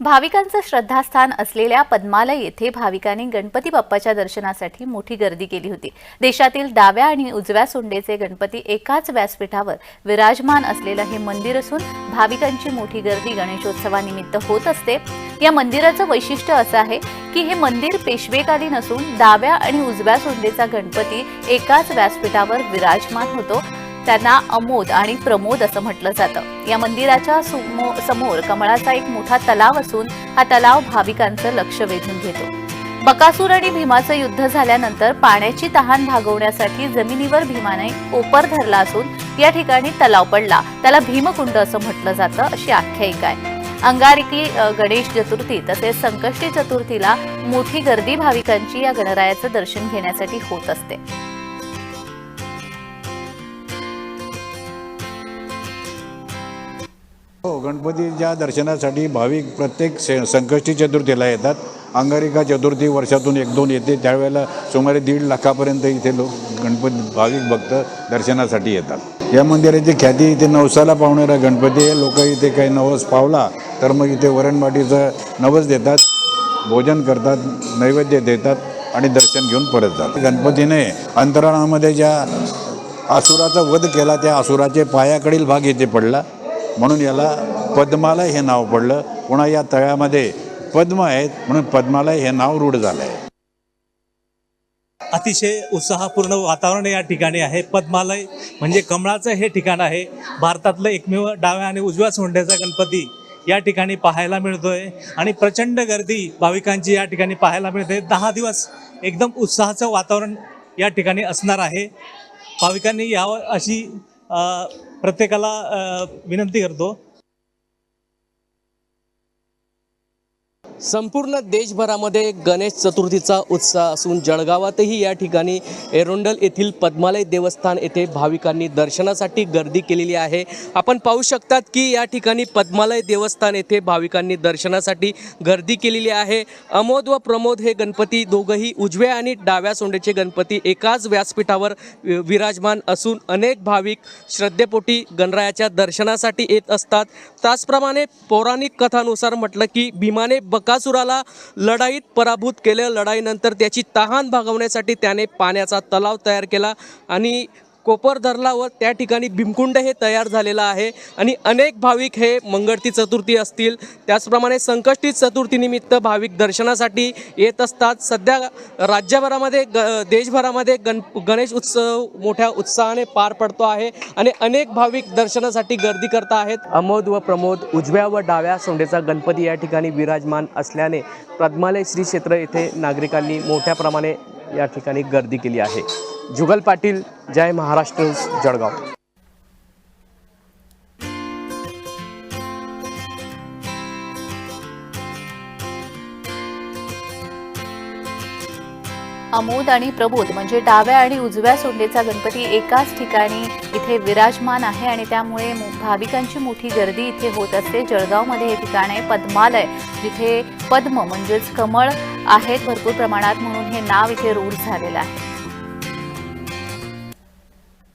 भाविकांचं श्रद्धास्थान असलेल्या पद्मालय येथे भाविकांनी गणपती बाप्पाच्या दर्शनासाठी मोठी गर्दी केली होती. देशातील डाव्या आणि उजव्या सोंडेचे गणपती एकाच व्यासपीठावर विराजमान असलेलं हे मंदिर असून भाविकांची मोठी गर्दी गणेशोत्सवानिमित्त होत असते. या मंदिराचं वैशिष्ट्य असं आहे की हे मंदिर पेशवेकालीन असून डाव्या आणि उजव्या सोंडेचा गणपती एकाच व्यासपीठावर विराजमान होतो. त्यांना अमोद आणि प्रमोद असं म्हटलं जातं. या मंदिराच्या समोर कमळाचा एक मोठा तलाव असून हा तलाव भाविकांचं लक्ष वेधून घेतो. बकासूर आणि भीमाचं युद्ध झाल्यानंतर पाण्याची तहान भागवण्यासाठी जमिनीवर भीमाने कोपर धरला असून या ठिकाणी तलाव पडला. त्याला भीमकुंड असं म्हटलं जातं अशी आख्यायिका आहे. अंगारिकी गणेश चतुर्थी तसेच संकष्टी चतुर्थीला मोठी गर्दी भाविकांची या गणरायाचं दर्शन घेण्यासाठी होत असते. हो गणपतीच्या दर्शनासाठी भाविक प्रत्येक से संकष्टी चतुर्थीला येतात. अंगारिका चतुर्थी वर्षातून एक दोन येते. त्यावेळेला सुमारे दीड लाखापर्यंत इथे लोक गणपती भाविक भक्त दर्शनासाठी येतात. या मंदिराची ख्याती इथे नवसाला पावणारा गणपती आहे. लोक इथे काही नवस पावला तर मग इथे वरणवाटीचं नवस देतात भोजन करतात नैवेद्य देतात आणि दर्शन घेऊन परत जातात. गणपतीने अंतराळामध्ये ज्या असुराचा वध केला त्या असुराचे पायाकडील भाग इथे पडला. म्हणून याला पद्मालय हे नाव पडलं. पुन्हा या तळ्यामध्ये पद्म आहेत म्हणून पद्मालय हे नाव रूढ झालं आहे अतिशय उत्साहपूर्ण वातावरण या ठिकाणी आहे. पद्मालय म्हणजे कमळाचं हे ठिकाण आहे. भारतातलं एकमेव डाव्या आणि उजव्या सोंड्याचा गणपती या ठिकाणी पाहायला मिळतोय. आणि प्रचंड गर्दी भाविकांची या ठिकाणी पाहायला मिळते. दहा दिवस एकदम उत्साहाचं वातावरण या ठिकाणी असणार आहे. भाविकांनी यावं अशी प्रत्येकाला विनंती करतो. संपूर्ण देशभरामध्ये गणेश चतुर्थीचा उत्साह असून जळगावातही या ठिकाणी एरोंडल येथील पद्मालय देवस्थान येथे भाविकांनी दर्शनासाठी गर्दी केलेली आहे. आपण पाहू शकतात की या ठिकाणी पद्मालय देवस्थान येथे भाविकांनी दर्शनासाठी गर्दी केलेली आहे. अमोद व प्रमोद हे गणपती दोघंही उजव्या आणि डाव्या सोंडेचे गणपती एकाच व्यासपीठावर विराजमान असून अनेक भाविक श्रद्धेपोटी गणरायाच्या दर्शनासाठी येत असतात. त्याचप्रमाणे पौराणिक कथानुसार म्हटलं की भीमाने बक बकासुराला लढाईत पराभूत केलं. लढाईनंतर त्याची तहान भागवण्यासाठी त्याने पाण्याचा तलाव तयार केला आणि कोपर धरला व त्या ठिकाणी भीमकुंड हे तयार झालेलं आहे आणि अनेक भाविक हे मंगळती चतुर्थी असतील. त्याचप्रमाणे संकष्टी चतुर्थीनिमित्त भाविक दर्शनासाठी येत असतात. सध्या राज्यभरामध्ये ग देशभरामध्ये गण गणेश उत्सव मोठ्या उत्साहाने पार पडतो आहे आणि अनेक भाविक दर्शनासाठी गर्दी करत आहेत. अमोद व प्रमोद उजव्या व डाव्या सोंडेचा गणपती या ठिकाणी विराजमान असल्याने पद्मालय श्री क्षेत्र येथे नागरिकांनी मोठ्या प्रमाणे या ठिकाणी गर्दी केली आहे. जुगल पाटील जय महाराष्ट्र न्यूज, जळगाव. अमोद आणि प्रबोध म्हणजे डाव्या आणि उजव्या सोंडेचा गणपती एकाच ठिकाणी इथे विराजमान आहे आणि त्यामुळे भाविकांची मोठी गर्दी इथे होत असते. जळगावमध्ये हे ठिकाण आहे पद्मालय जिथे पद्म म्हणजेच कमळ आहेत भरपूर प्रमाणात म्हणून हे नाव इथे रूढ झालेलं आहे.